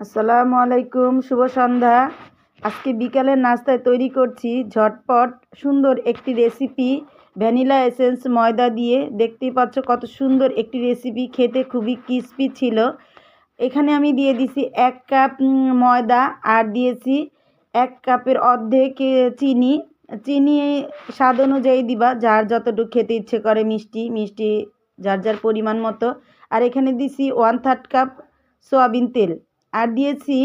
আসসালামু আলাইকুম, শুভ সন্ধ্যা। আজকে বিকালের নাস্তায় তৈরি করছি ঝটপট সুন্দর একটি রেসিপি, ভ্যানিলা এসেন্স ময়দা দিয়ে। দেখতেই পাচ্ছ কত সুন্দর একটি রেসিপি, খেতে খুবই ক্রিস্পি ছিল। এখানে আমি দিয়ে দিছি এক কাপ ময়দা আর দিয়েছি এক কাপের অর্ধেক চিনি। চিনি স্বাদ অনুযায়ী দিবা, যার যতটুকু খেতে ইচ্ছে করে মিষ্টি মিষ্টি যার যার পরিমাণ মতো। আর এখানে দিছি ওয়ান থার্ড কাপ সয়াবিন তেল। আর দিয়েছি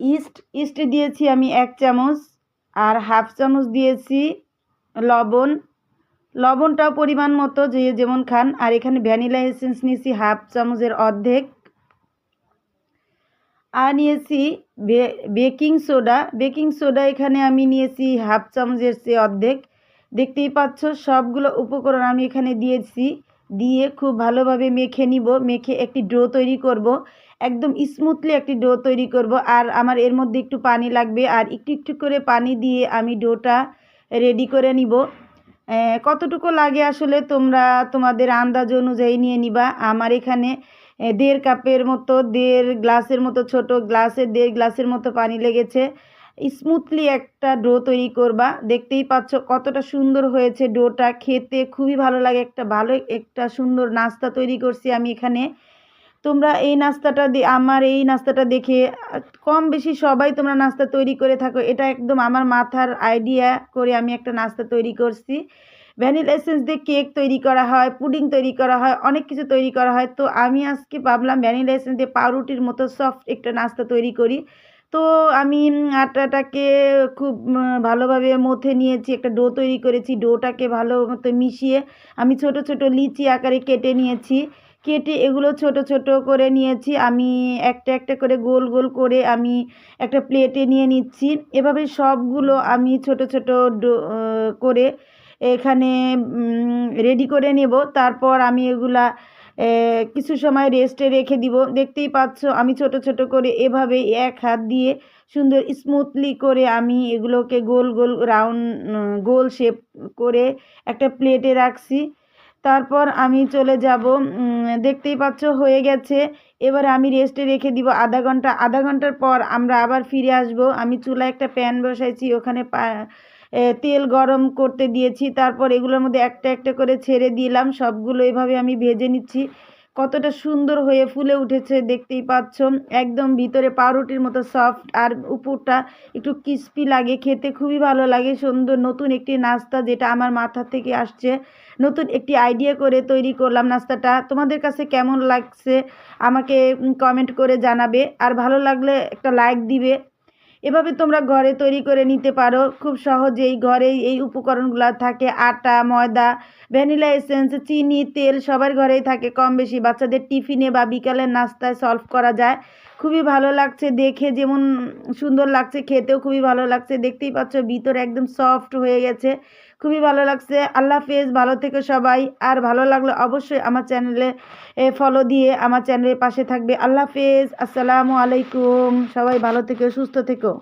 ইস্ট ইস্ট দিয়েছি আমি এক চামচ, আর হাফ চামচ দিয়েছি লবণ। লবণটাও পরিমাণ মতো, যে যেমন খান। আর এখানে ভ্যানিলা এসেন্স নিয়েছি হাফ চামচের অর্ধেক। আর নিয়েছি বেকিং সোডা। বেকিং সোডা এখানে আমি নিয়েছি হাফ চামচের সে অর্ধেক। দেখতেই পাচ্ছ, সবগুলো উপকরণ আমি এখানে দিয়েছি। দিয়ে খুব ভালোভাবে মেখে নিব। মেখে একটি ডো তৈরি করব। একদম স্মুথলি একটি ডো তৈরি করব। আর আমার এর মধ্যে একটু পানি লাগবে। আর একটু একটু করে পানি দিয়ে আমি ডোটা রেডি করে নিব। কতটুকু লাগে আসলে তোমরা তোমাদের আন্দাজ অনুযায়ী নিয়ে নিবা। আমার এখানে দেড় কাপের মতো, দেড় গ্লাসের মতো, ছোট গ্লাসে দেড় গ্লাসের মতো পানি লেগেছে। স্মুথলি একটা ডো তৈরি করবা। দেখতেই পাচ্ছ কতটা সুন্দর হয়েছে ডোটা খেতে খুবই ভালো লাগে একটা, ভালো একটা সুন্দর নাস্তা তৈরি করছি আমি এখানে। তোমরা এই নাস্তাটা আমার এই নাস্তাটা দেখে, কম বেশি সবাই তোমরা নাস্তা তৈরি করে থাকো। এটা একদম আমার মাথার আইডিয়া করে আমি একটা নাস্তা তৈরি করছি। ভ্যানিলা এসেন্স দিয়ে কেক তৈরি করা হয় পুডিং তৈরি করা হয়, অনেক কিছু তৈরি করা হয়। তো আমি আজকে ভাবলাম ভ্যানিলা এসেন্স দিয়ে পাউরুটির মতো সফট একটা নাস্তা তৈরি করি। তো আমি আটাটাকে খুব ভালোভাবে মথে নিয়েছি, একটা ডো তৈরি করেছি। ডোটাকে ভালো মতো মিশিয়ে আমি ছোট ছোট লিচি আকারে কেটে নিয়েছি। কেটে এগুলো ছোট ছোট করে নিয়েছি। আমি একটা একটা করে গোল গোল করে আমি একটা প্লেটে নিয়ে নিচ্ছি। এভাবে সবগুলো আমি ছোট ছোট করে এখানে রেডি করে নেব। তারপর আমি এগুলা কিছু সময় রেস্টে রেখে দিব। দেখতেই পাচ্ছ আমি ছোট ছোট করে এভাবে এক হাত দিয়ে সুন্দর স্মুথলি করে আমি এগুলোকে গোল গোল রাউন্ড গোল শেপ করে একটা প্লেটে রাখছি। তারপর আমি চলে যাব। দেখতেই পাচ্ছ হয়ে গেছে। এবার আমি রেস্টে রেখে দিব আধা ঘণ্টা। আধা ঘণ্টার পর আমরা আবার ফিরে আসব। আমি চুলায় একটা প্যান বসাইছি, ওখানে তেল গরম করতে দিয়েছি। তারপর এগুলোর মধ্যে একটা একটা করে ছেড়ে দিলাম। সবগুলো এভাবে আমি ভেজে নিচ্ছি। কতটা সুন্দর হয়ে ফুলে উঠেছে, দেখতেই পাচ্ছ। একদম ভিতরে পাউরুটির মতো সফট আর উপরটা একটু ক্রিস্পি লাগে। খেতে খুবই ভালো লাগে। সুন্দর নতুন একটি নাস্তা যেটা আমার মাথা থেকে আসছে। নতুন একটি আইডিয়া করে তৈরি করলাম নাস্তাটা। তোমাদের কাছে কেমন লাগছে আমাকে কমেন্ট করে জানাবে। আর ভালো লাগলে একটা লাইক দিবে। এভাবে তোমরা ঘরে তৈরি করে নিতে পারো। খুব সহজেই ঘরেই এই উপকরণগুলো থাকে। আটা, ময়দা, ভ্যানিলা এসেন্স, চিনি, তেল সবার ঘরেই থাকে। কম বেশি বাচ্চাদের টিফিনে বা বিকালের নাস্তায় সলভ করা যায়। খুবই ভালো লাগছে দেখে, যেমন সুন্দর লাগছে খেতেও খুবই ভালো লাগছে। দেখতেই পাচ্ছ ভিতরে একদম সফট হয়ে গেছে। খুবই ভালো লাগছে। আল্লাহ ফেজ ভালো থেকে সবাই। আর ভালো লাগলে অবশ্যই আমার চ্যানেলে ফলো দিয়ে আমার চ্যানেলের পাশে থাকবে। আল্লাহ ফেজ আসসালামু আলাইকুম। সবাই ভালো থেকো, সুস্থ থেকো।